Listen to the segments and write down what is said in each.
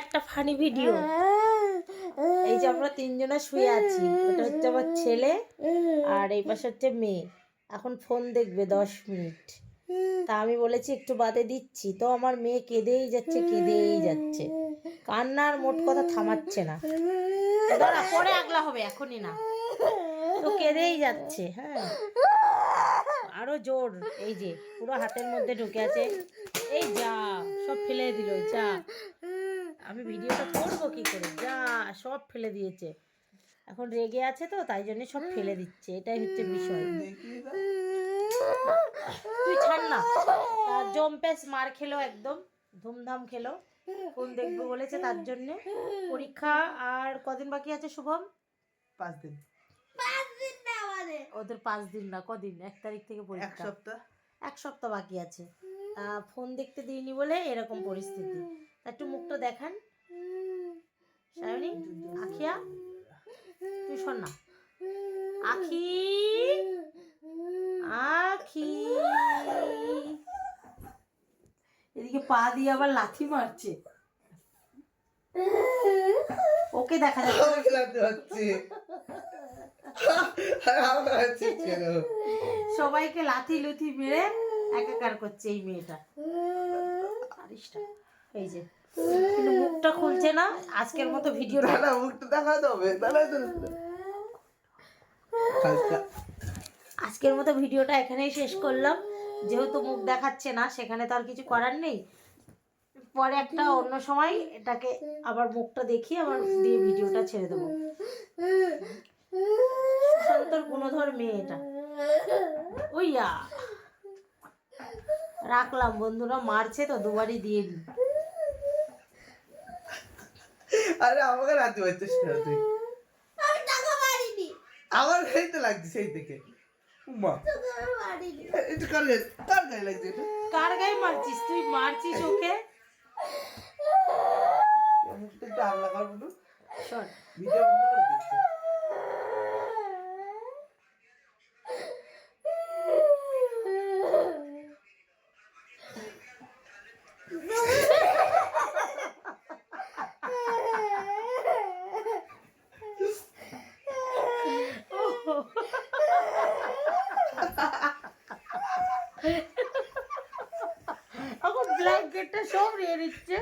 একটা funny video এই যে আমরা তিনজনা শুয়ে আছি ওটা হচ্ছে আমার ছেলে আর এই পাশে হচ্ছে মেয়ে। এখন ফোন দেখবে দশ মিনিট। তা আমি বলেছি একটু বাদে দিচ্ছি। তো আমার মেয়ে কেঁদেই যাচ্ছে কেঁদেই যাচ্ছে। কান্নার মোট কথা থামাচ্ছে না। দাঁড়া পরে আগলা হবে এখনই না। তো কেঁদেই যাচ্ছে হ্যাঁ। আরও জোর এই যে পুরো হাতের মধ্যে ঢুকে আছে। এই যা সব ফেলে দিল যা। আমি ভিডিওটা করব কি করে? যা সব ফেলে দিয়েছে। এখন রেগে আছে তো তাই জন্য সব ফেলে দিচ্ছে। এটাই হচ্ছে বিষয়। তুই ছাড় না। জম্পেস মার খেলো একদম। ধুমধাম খেলো। ফোন দেখব বলেছে তার জন্যে। পরীক্ষা আর কদিন বাকি আছে শুভম? পাঁচ দিন। ওদের পাঁচ দিন না কদিন? এক তারিখ থেকে এক পরীক্ষা। সপ্তাহ। এক সপ্তাহ বাকি আছে। ফোন দেখতে দিইনি বলে এরকম পরিস্থিতি। একটু মুখটা দেখান। সায়নী আখিয়া তুই শোন না। আখি আখি। এদিকে পা দিয়ে আবার লাথি মারছে। ওকে দেখা যাচ্ছে সবাইকে লাথি লুথি মেরে একাকার করছে এই মেয়েটা। এই যে। কিন্তু মুখটা খুলছে না আজকের মতো ভিডিও মুখটা দেখাতে হবে আজকের মতো ভিডিওটা এখানেই শেষ করলাম। যেহেতু মুখ দেখাচ্ছে না সেখানে তো আর কিছু করার নেই। পরে একটা অন্য সময় এটাকে আবার মুখটা দেখিয়ে আবার দিয়ে ভিডিওটা ছেড়ে দেবো। সুশান্তর গুণধর মেয়ে এটা। ওইয়া রাখলাম বন্ধুরা মারছে তো দুবারই দিয়ে দিই। আরে আমাকে রাতে পারছিস না তুই আমার গাড়ি তো লাগছে সেই থেকে উমা। এটা কার গায়ে কার গায়ে লাগছে এটা? কার গায়ে মারছিস তুই? মারছিস ওকে? মুখটা একটু কর শোন। ভিডিও বন্ধ করে দিচ্ছে। প্যাকেটটা সব নিয়ে নিচ্ছে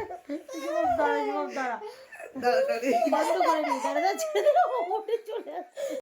দাঁড়া দাঁড়া। বন্ধ করে নিয়ে দাঁড়া চলে আসছে।